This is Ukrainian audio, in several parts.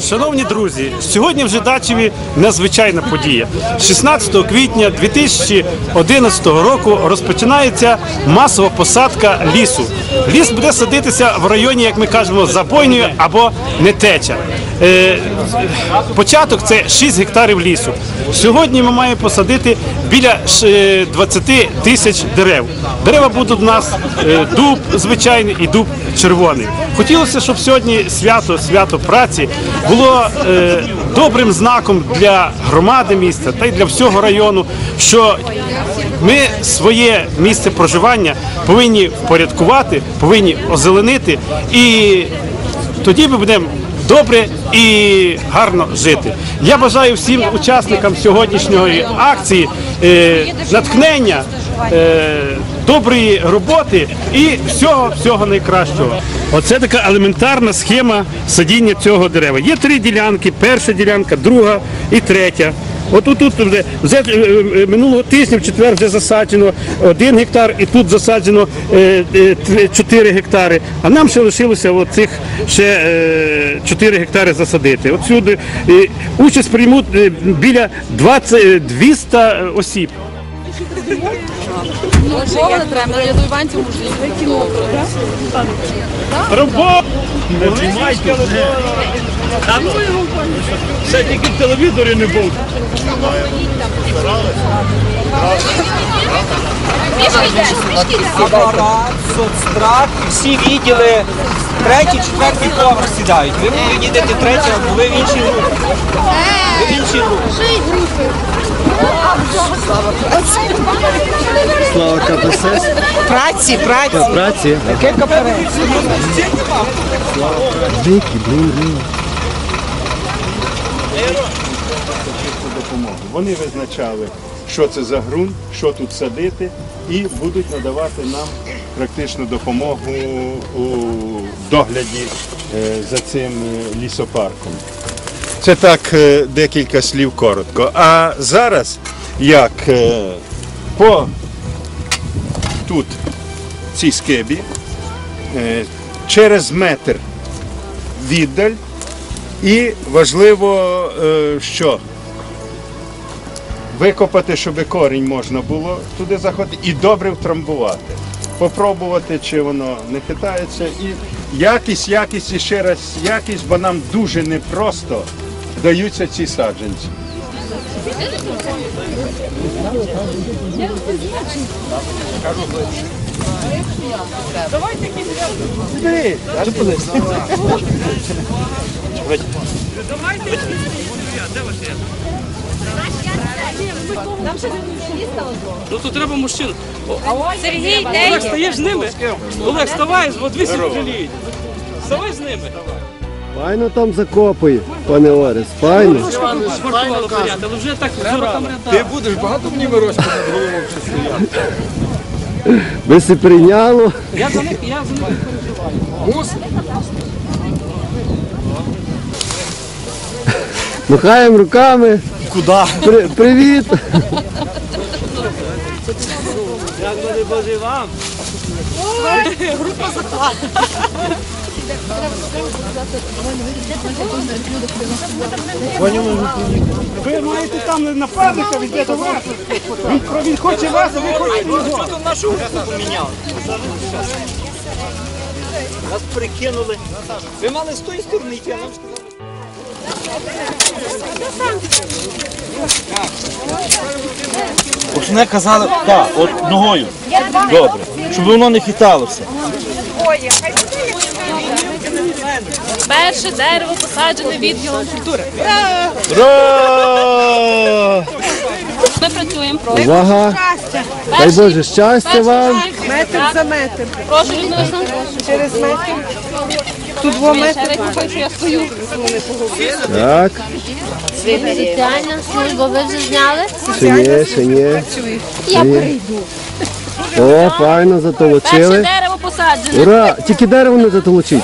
Шановні друзі, сьогодні в Жидачеві надзвичайна подія. 16 квітня 2011 року розпочинається масова посадка лісу. Ліс буде садитися в районі, як ми кажемо, забойної або нетеча. Е, початок це 6 гектарів лісу. Сьогодні ми маємо посадити біля е, 20 тисяч дерев. Дерева будуть у нас е, дуб звичайний і дуб червоний. Хотілося, щоб сьогодні свято, свято праці було е, добрим знаком для громади міста та й для всього району, що ми своє місце проживання повинні впорядкувати, повинні озеленити, і тоді ми будемо добре і гарно жити. Я бажаю всім учасникам сьогоднішньої акції е, натхнення. Е, доброї роботи і всього всього найкращого. Оце така елементарна схема садіння цього дерева. Є три ділянки: перша ділянка, друга і третя. От тут, вже, вже е, е, минулого тижня в четвер вже засаджено один гектар, і тут засаджено е, е, чотири гектари. А нам ще лишилося от цих ще е, 4 гектари засадити. От сюди е, участь приймуть біля 20, е, 200 осіб. Можу. Робота! Ще тільки в телевізорі не був. апарат, соцстрах, всі відділи третій, четвертий поверх сідають. Ви їдете третій, а ви в іншій групі. Слава КПСС, Праці, праці. праці. Яке КПРС? Дикий, блін, блін. допомогу. Вони визначали, що це за ґрунт, що тут садити, і будуть надавати нам практичну допомогу у догляді е, за цим е, лісопарком. Це так е, декілька слів коротко. А зараз як е, по тут цій скибі е, через метр віддаль і важливо, що викопати, щоб корінь можна було туди заходити і добре втрамбувати. Попробувати, чи воно не хитається. І якість, якість і ще раз якість, бо нам дуже непросто даються ці саджанці. Ну то треба мужчин. Сергій, Олег, стаєш з ними? Олег, вставай, дві стрілюють. Вставай з ними. Файно там закопує, пане Орес, файно. Але вже так зора. Ти будеш багато мені вирощувати над головою ще стояти. Ви си прийняло. Я за них, я за них. Мусить. Махаємо руками. Куди? При, привіт. Ви маєте там напарника, він йде до вас. Він, він хоче вас, а ви хочете його. Що тут нашу групу поміняли? Нас прикинули. Ви мали з тої сторони йти, а нам сказали. Основне казали, так, от ногою. Добре. Щоб воно не хиталося. Перше дерево посаджене відділом культури. Ура! Ми працюємо про Увага. Дай Боже, щастя вам. Метр за метр. Прошу, Людмила. Через метр. Тут два метри. я стою. Так. Соціальна служба ви вже зняли? Ще ні, ще ні. Я прийду. О, файно Перше затолочили. дерево посаджене. Ура! Тільки дерево не затолочіть.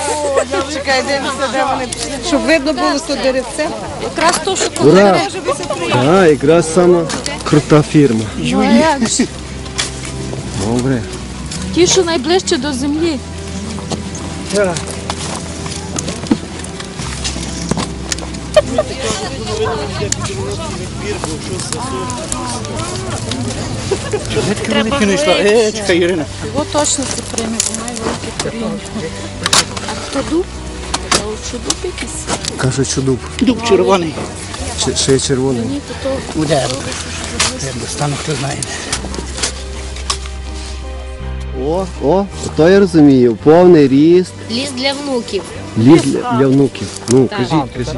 Щоб видно було то деревце. Якраз то, що Ура! Так, якраз сама крута фірма. Добре. ті, що найближче до землі. Е, чекай, Ірина. О, точно це прийме, має велике коріння. А то дуб? Що дуб якийсь? Кажуть, що дуб. Дуб червоний. Чи- Ще й червоний. Ні, то то Удар. Я достану, хто знає. О, о, то я розумію. Повний ріст. Ліс для внуків. Ліс для, для внуків. Ну, кажіть, кажіть.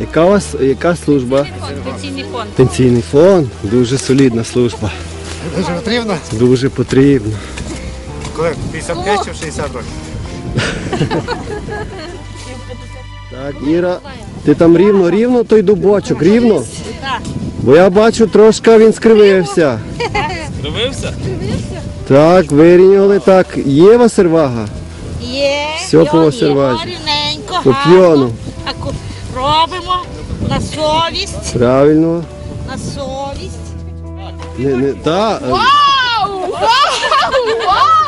Яка у вас яка служба? Пенсійний фонд. Пенсійний фонд. Дуже солідна служба. Дуже потрібно, Дуже потрібно. коли 55 чи 60 років. Так, Іра, ти там рівно, рівно той дубочок, рівно? Бо я бачу, трошки він скривився. Дивився? Так, вирівняли так. Є васервага? Є, Все по Васервазі. По робимо на совість, Правильно. на совість. Не, не, та,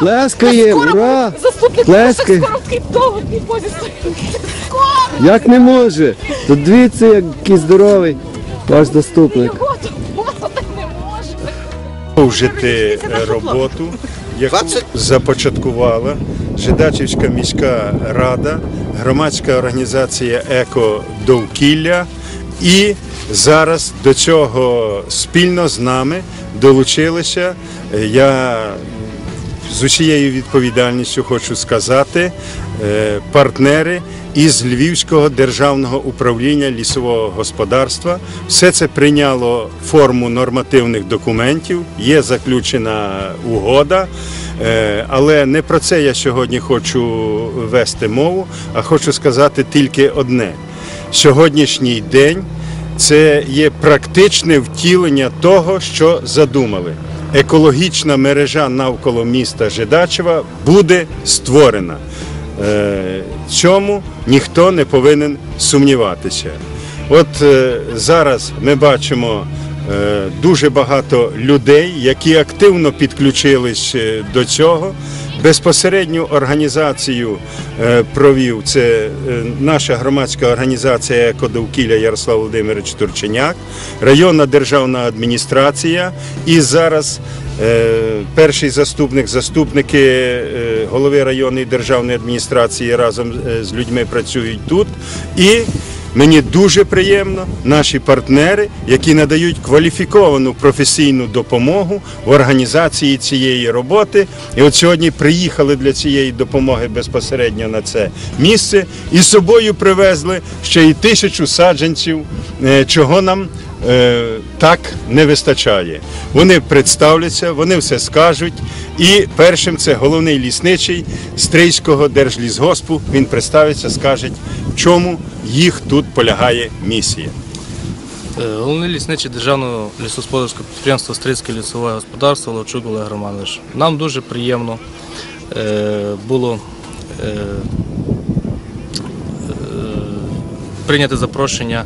плескає, ура! Плескає. такий довгий позі. Як не може? Тут дивіться, який здоровий ваш заступник. Продовжити роботу, яку започаткувала Жидачівська міська рада, громадська організація Еко Довкілля і зараз до цього спільно з нами долучилися. е, Я з усією відповідальністю хочу сказати, е, партнери із Львівського державного управління лісового господарства. Все це прийняло форму нормативних документів, є заключена угода. Е, Але не про це я сьогодні хочу вести мову, а хочу сказати тільки одне: сьогоднішній день це є практичне втілення того, що задумали. Екологічна мережа навколо міста Жидачева буде створена. Е, Цьому ніхто не повинен сумніватися. От е, зараз ми бачимо е, дуже багато людей, які активно підключились до цього. Безпосередню організацію е, провів це е, наша громадська організація «Екодовкілля» Ярослав Володимирович Турченяк, районна державна адміністрація і зараз е, перший заступник, заступники голови районної державної адміністрації разом з людьми працюють тут. І Мені дуже приємно наші партнери, які надають кваліфіковану професійну допомогу в організації цієї роботи. І от сьогодні приїхали для цієї допомоги безпосередньо на це місце і з собою привезли ще й тисячу саджанців, е, чого нам так не вистачає. Вони представляться, вони все скажуть. І першим це головний лісничий Стрийського держлісгоспу. Він представиться, скаже, в чому їх тут полягає місія. Е, Головний лісничий державного лісосподарського підприємства Стрийське лісове господарство Ловчук Олег Романович. Нам дуже приємно е, було е, е, прийняти запрошення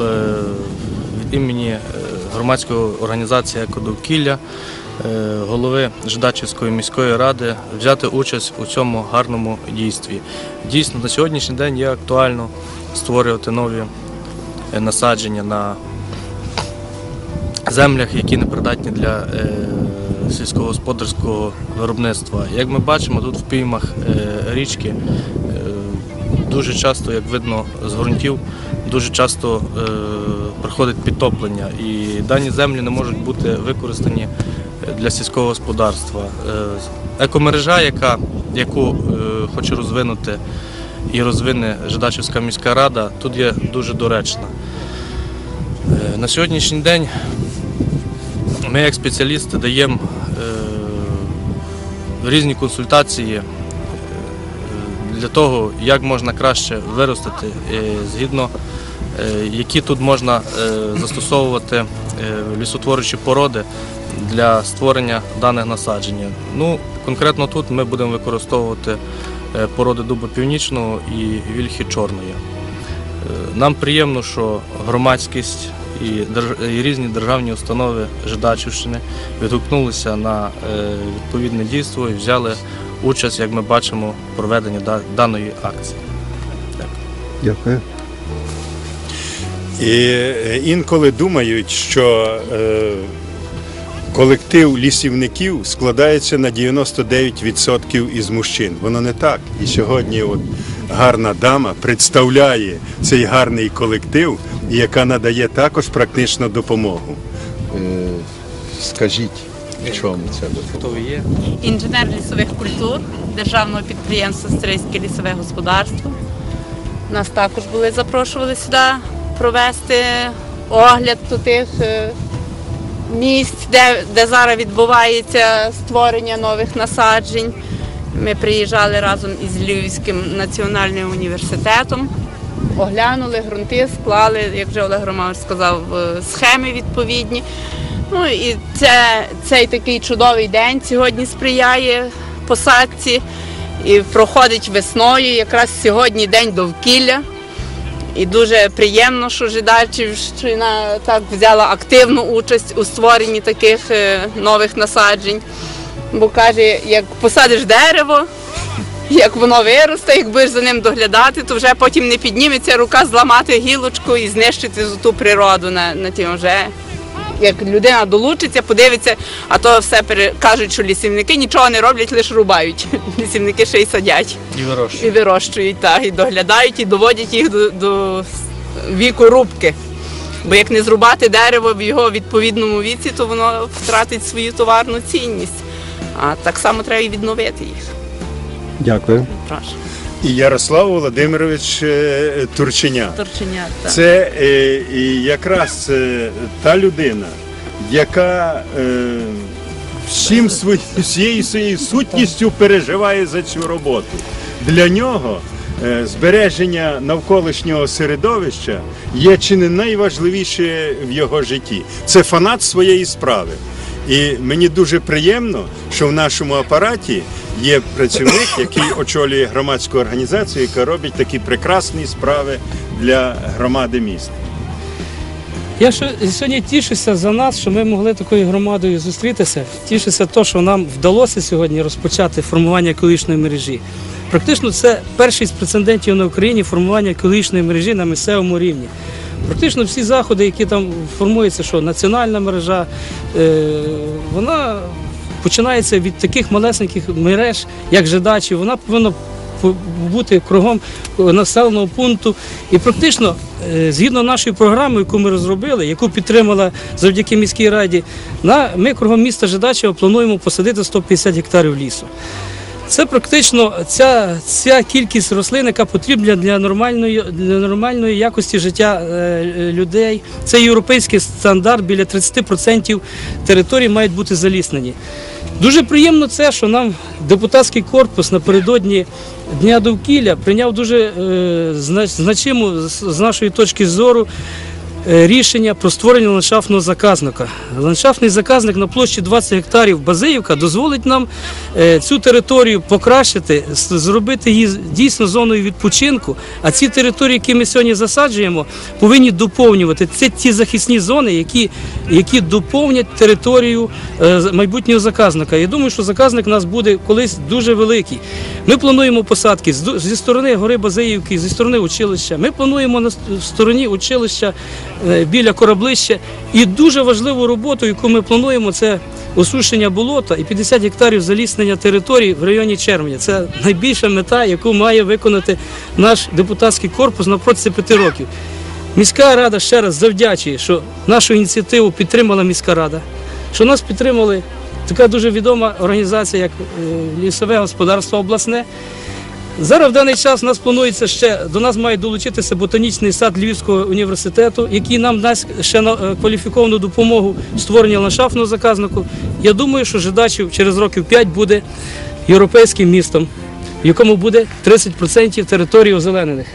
е, імені е, громадської організації «Екодовкілля», е, голови Жидачівської міської ради взяти участь у цьому гарному дійстві. Дійсно, на сьогоднішній день є актуально створювати нові е, насадження на землях, які не придатні для сільськогосподарського виробництва. Як ми бачимо, тут в піймах річки дуже часто, як видно з ґрунтів, дуже часто е, приходить підтоплення, і дані землі не можуть бути використані для сільського господарства. Е, екомережа, яка, яку е, хоче розвинути і розвине Жидачівська міська рада, тут є дуже доречна. Е, На сьогоднішній день ми, як спеціалісти, даємо різні консультації для того, як можна краще виростити, е, згідно е, які тут можна е, застосовувати лісотворчі породи для створення даних насаджень. Ну, конкретно тут ми будемо використовувати породи дуба північного і вільхи чорної. Нам приємно, що громадськість і, різні державні установи Жидачівщини відгукнулися на відповідне дійство і взяли участь, як ми бачимо, в проведенні даної акції. Дякую. І е, інколи думають, що е, колектив лісівників складається на 99% із мужчин. Воно не так. І сьогодні от гарна дама представляє цей гарний колектив, яка надає також практичну допомогу. Е, Скажіть, в чому це допомога? інженер лісових культур державного підприємства Стрийське лісове господарство. Нас також були запрошували сюди провести огляд до тих е, місць, де, де зараз відбувається створення нових насаджень. Ми приїжджали разом із Львівським національним університетом, оглянули ґрунти, склали, як вже Олег Романович сказав, е, схеми відповідні. Ну і це, цей такий чудовий день сьогодні сприяє посадці і проходить весною. Якраз сьогодні день довкілля. І дуже приємно, що Жидачівщина так взяла активну участь у створенні таких е, нових насаджень. Бо каже, як посадиш дерево, як воно виросте, як будеш за ним доглядати, то вже потім не підніметься рука зламати гілочку і знищити ту природу на, на тім вже. Як людина долучиться, подивиться, а то все пере... кажуть, що лісівники нічого не роблять, лише рубають. Лісівники ще й садять І вирощують. і вирощують, так, і доглядають, і доводять їх до, до віку рубки. Бо як не зрубати дерево в його відповідному віці, то воно втратить свою товарну цінність. А так само треба і відновити їх. Дякую. Прошу. І Ярослав Володимирович е, Турченя. Так. Це е, якраз е, та людина, яка е, всім свої, всією своєю сутністю переживає за цю роботу. Для нього е, збереження навколишнього середовища є чи не найважливіше в його житті. Це фанат своєї справи. І мені дуже приємно, що в нашому апараті є працівник, який очолює громадську організацію, яка робить такі прекрасні справи для громади міста. Я сьогодні тішуся за нас, що ми могли такою громадою зустрітися. Тішуся то, що нам вдалося сьогодні розпочати формування екологічної мережі. Практично це перший з прецедентів на Україні формування екологічної мережі на місцевому рівні. Практично всі заходи, які там формуються, що національна мережа, е, вона починається від таких малесеньких мереж, як жидачі. Вона повинна бути кругом населеного пункту. І практично, е, згідно нашої програми, яку ми розробили, яку підтримала завдяки міській раді, на, ми кругом міста Жидачева плануємо посадити 150 гектарів лісу. Це практично ця, ця кількість рослин, яка потрібна для нормальної, для нормальної якості життя е, людей. Це європейський стандарт, біля 30% територій мають бути заліснені. Дуже приємно це, що нам депутатський корпус напередодні Дня довкілля прийняв дуже е, значиму з нашої точки зору рішення про створення ландшафтного заказника. Ландшафтний заказник на площі 20 гектарів Базиївка дозволить нам е, цю територію покращити, зробити її дійсно зоною відпочинку. А ці території, які ми сьогодні засаджуємо, повинні доповнювати. Це ті захисні зони, які, які доповнять територію е, майбутнього заказника. Я думаю, що заказник у нас буде колись дуже великий. Ми плануємо посадки зі сторони гори Базиївки, зі сторони училища. Ми плануємо на стороні училища е, біля кораблища. І дуже важливу роботу, яку ми плануємо, це осушення болота і 50 гектарів заліснення територій в районі Червня. Це найбільша мета, яку має виконати наш депутатський корпус на протязі п'яти років. Міська рада ще раз завдячує, що нашу ініціативу підтримала міська рада, що нас підтримали така дуже відома організація, як е, лісове господарство обласне. Зараз в даний час у нас планується ще до нас має долучитися ботанічний сад Львівського університету, який нам дасть ще на е, кваліфіковану допомогу створення ландшафтного заказнику. Я думаю, що Жидачів через років 5 буде європейським містом, в якому буде 30% території озеленених.